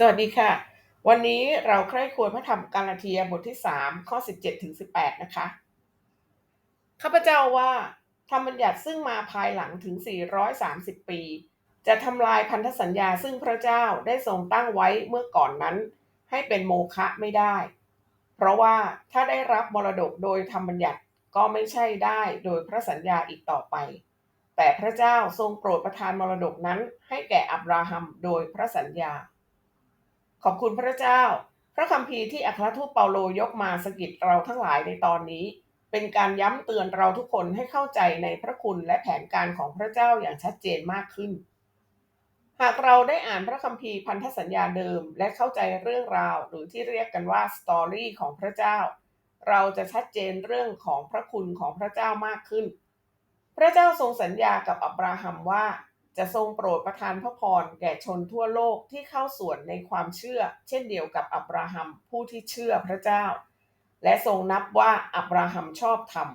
สวัสดีค่ะ วันนี้เราใคร่ควญพระธรรมกาลาเทียบทที่ 3 ข้อ 17ถึง18 นะคะ ข้าพเจ้าว่าธรรมบัญญัติซึ่งมาภายหลังถึง 430 ปี จะทำลายพันธสัญญาซึ่งพระเจ้าได้ทรงตั้งไว้เมื่อก่อนนั้น ให้เป็นโมฆะไม่ได้ เพราะว่าถ้าได้รับมรดกโดยธรรมบัญญัติก็ไม่ใช่ได้โดยพระสัญญาอีกต่อไป แต่พระเจ้าทรงโปรดประทานมรดกนั้นให้แก่อับราฮัมโดยพระสัญญา ขอบคุณพระเจ้า พระคัมภีร์ที่อัครทูตเปาโลยกมาสกิดเราทั้งหลายในตอนนี้ เป็นการย้ำเตือนเราทุกคนให้เข้าใจในพระคุณและแผนการของพระเจ้าอย่างชัดเจนมากขึ้น หากเราได้อ่านพระคัมภีร์พันธสัญญาเดิม และเข้าใจเรื่องราว หรือที่เรียกกันว่าสตอรี่ของพระเจ้า เราจะชัดเจนเรื่องของพระคุณของพระเจ้ามากขึ้น พระเจ้าทรงสัญญากับอับราฮัมว่า จะทรงโปรดประทานพระพรแก่ชนทั่วโลกที่เข้าส่วนในความเชื่อ เช่นเดียวกับอับราฮัมผู้ที่เชื่อพระเจ้า และทรงนับว่าอับราฮัมชอบธรรม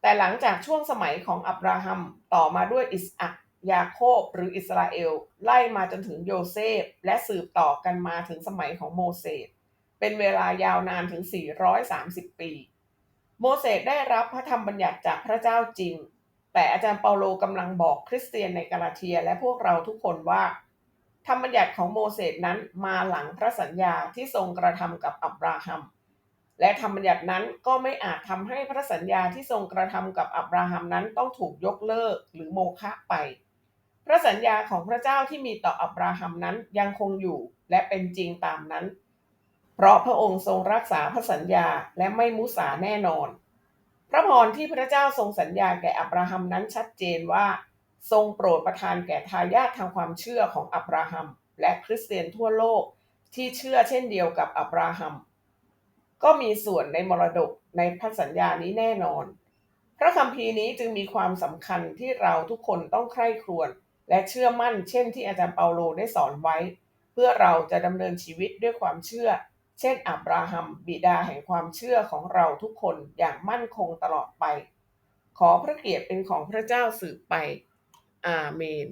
แต่หลังจากช่วงสมัยของอับราฮัมต่อมาด้วยอิสอักยาโคบหรืออิสราเอล ไล่มาจนถึงโยเซฟ และสืบต่อกันมาถึงสมัยของโมเสสเป็นเวลายาวนานถึง 430 ปี โมเสสได้รับพระธรรมบัญญัติจากพระเจ้าจริง แต่อาจารย์เปาโลกำลังบอกคริสเตียนในกาลาเทียและพวกเราทุกคนว่า ธรรมบัญญัติของโมเสสนั้นมาหลังพระสัญญาที่ทรงกระทำกับอับราฮัม และธรรมบัญญัตินั้นก็ไม่อาจทำให้พระสัญญาที่ทรงกระทำกับอับราฮัมนั้นต้องถูกยกเลิกหรือโมฆะไป พระสัญญาของพระเจ้าที่มีต่ออับราฮัมนั้นยังคงอยู่และเป็นจริงตามนั้น เพราะพระองค์ทรงรักษาพระสัญญาและไม่มุสาแน่นอน พระพรที่พระเจ้าทรงสัญญาแก่อับราฮัมนั้นชัดเจนว่า ทรงโปรดประทานแก่ทายาททางความเชื่อของอับราฮัม และคริสเตียนทั่วโลกที่เชื่อเช่นเดียวกับอับราฮัม ก็มีส่วนในมรดกในพระสัญญานี้แน่นอน พระคัมภีร์นี้จึงมีความสำคัญที่เราทุกคนต้องใคร่ครวญและเชื่อมั่นเช่นที่อาจารย์เปาโลได้สอนไว้ เพื่อเราจะดำเนินชีวิตด้วยความเชื่อ เช่นอับราฮัมบิดาแห่งความเชื่อของเราทุกคนอย่างมั่นคงตลอดไป ขอพระเกียรติเป็นของพระเจ้าสืบไป อาเมน